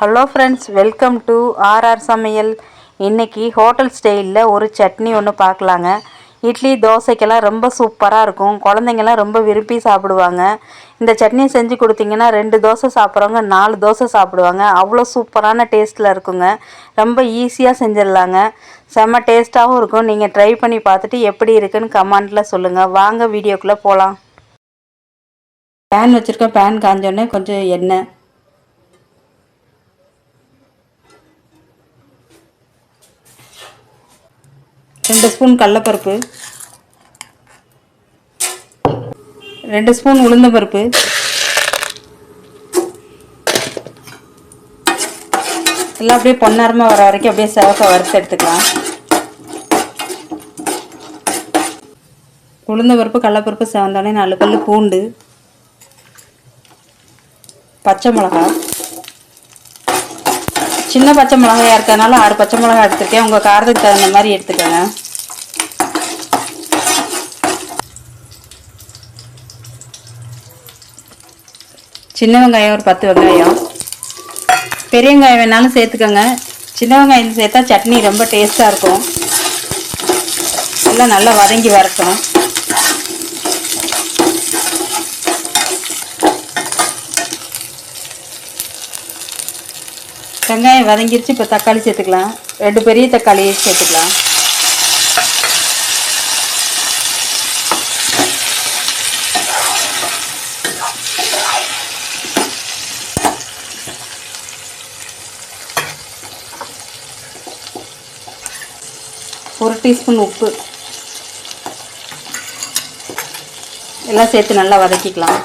Hello friends welcome to R R சமையல். இன்னைக்கு hotel ஸ்டைலில் ஒரு சட்னி ஒன்று பார்க்கலாங்க இட்லி தோசைக்கெல்லாம் ரொம்ப சூப்பராக இருக்கும். குழந்தைங்கெல்லாம் ரொம்ப விரும்பி சாப்பிடுவாங்க. இந்த சட்னியை செஞ்சு கொடுத்தீங்கன்னா ரெண்டு தோசை சாப்பிட்றவங்க நாலு தோசை சாப்பிடுவாங்க. அவ்வளோ சூப்பரான டேஸ்ட்டில் இருக்குங்க. ரொம்ப ஈஸியாக செஞ்சிடலாங்க. செம்ம டேஸ்ட்டாகவும் இருக்கும். நீங்கள் ட்ரை பண்ணி பார்த்துட்டு எப்படி இருக்குன்னு கமெண்ட்டில் சொல்லுங்கள் வாங்க வீடியோக்குள்ளே போகலாம் பேன் வச்சுருக்கேன் பேன் காஞ்சோடனே கொஞ்சம் எண்ணெய் ரெண்டு ஸ்பூன் கடலப்பருப்பு. ரெண்டு ஸ்பூன் உளுந்தம்பருப்பு எல்லாம் அப்படியே பொன்னாரமாக வர வரைக்கும் அப்படியே சிவக்க வறுத்து எடுத்துக்கலாம். உளுந்தம்பருப்பு கடலப்பருப்பு சிவந்தோடனே நாலு பல் பூண்டு பச்சை மிளகா. சின்ன பச்சை மிளகாயாக இருக்கிறதுனால ஆறு பச்சை மிளகா எடுத்துருக்கேன். உங்கள் காரத்துக்கு தகுந்த மாதிரி எடுத்துக்கோங்க. சின்ன வெங்காயம் ஒரு பத்து வெங்காயம். பெரிய வெங்காயம் வேணாலும் சேர்த்துக்கோங்க. சின்ன வெங்காயம் சேர்த்தா சட்னி ரொம்ப டேஸ்ட்டாக இருக்கும். எல்லாம் நல்லா வதங்கி வரட்டும். வெங்காயம் வதங்கிருச்சு இப்போ தக்காளி சேர்த்துக்கலாம். ரெண்டு பெரிய தக்காளி சேர்த்துக்கலாம். ஒரு டீஸ்பூன் உப்பு. எல்லாம் சேர்த்து நல்லா வதக்கிக்கலாம்.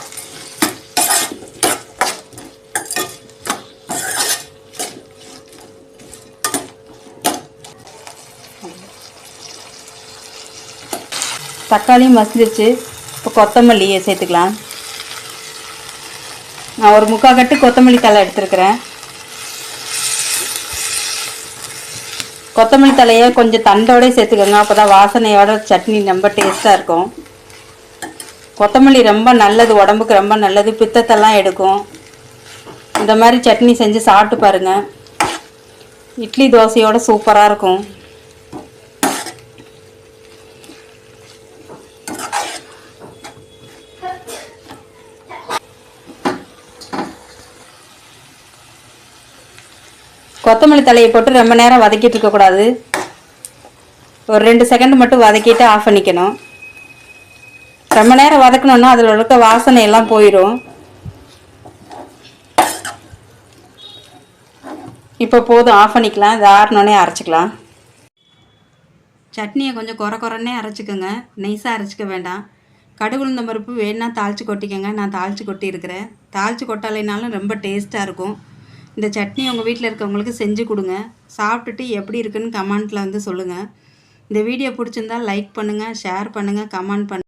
தக்காளியும் மசிஞ்சிருச்சு இப்போ கொத்தமல்லியை சேர்த்துக்கலாம். நான் ஒரு முக்கால் கட்டு கொத்தமல்லி தலை எடுத்துருக்கிறேன். கொத்தமல்லி தலையை கொஞ்சம் தண்டோட சேர்த்துக்கோங்க. அப்போ தான் வாசனையோட சட்னி ரொம்ப டேஸ்ட்டாக இருக்கும். கொத்தமல்லி ரொம்ப நல்லது உடம்புக்கு ரொம்ப நல்லது. பித்தத்தெல்லாம் எடுக்கும். இந்த மாதிரி சட்னி செஞ்சு சாப்பிட்டு பாருங்கள் இட்லி தோசையோட சூப்பராக இருக்கும். கொத்தமல்லி தலையை போட்டு ரொம்ப நேரம் வதக்கிட்டு இருக்கக்கூடாது ஒரு ரெண்டு செகண்ட் மட்டும் வதக்கிட்டு ஆஃப் பண்ணிக்கணும். ரொம்ப நேரம் வதக்கணுன்னா அதில் இருக்க வாசனை எல்லாம் போயிடும் இப்போ போதும் ஆஃப் பண்ணிக்கலாம். இது ஆறினோடனே அரைச்சிக்கலாம். சட்னியை கொஞ்சம் குறை குறைன்னே அரைச்சிக்கோங்க. நைஸாக அரைச்சிக்க வேண்டாம். கடுகு உளுந்த பருப்பு வேணா தாளித்து கொட்டிக்கோங்க. நான் தாளித்து கொட்டி இருக்கிறேன் தாளித்து கொட்டாலைனாலும் ரொம்ப டேஸ்ட்டாக இருக்கும். இந்த சட்னி உங்கள் வீட்டில் இருக்கவங்களுக்கு செஞ்சு கொடுங்க. சாப்பிட்டுட்டு எப்படி இருக்குன்னு கமெண்ட்டில் வந்து சொல்லுங்கள் இந்த வீடியோ பிடிச்சிருந்தா லைக் பண்ணுங்கள் ஷேர் பண்ணுங்கள் கமெண்ட் பண்ணுங்கள்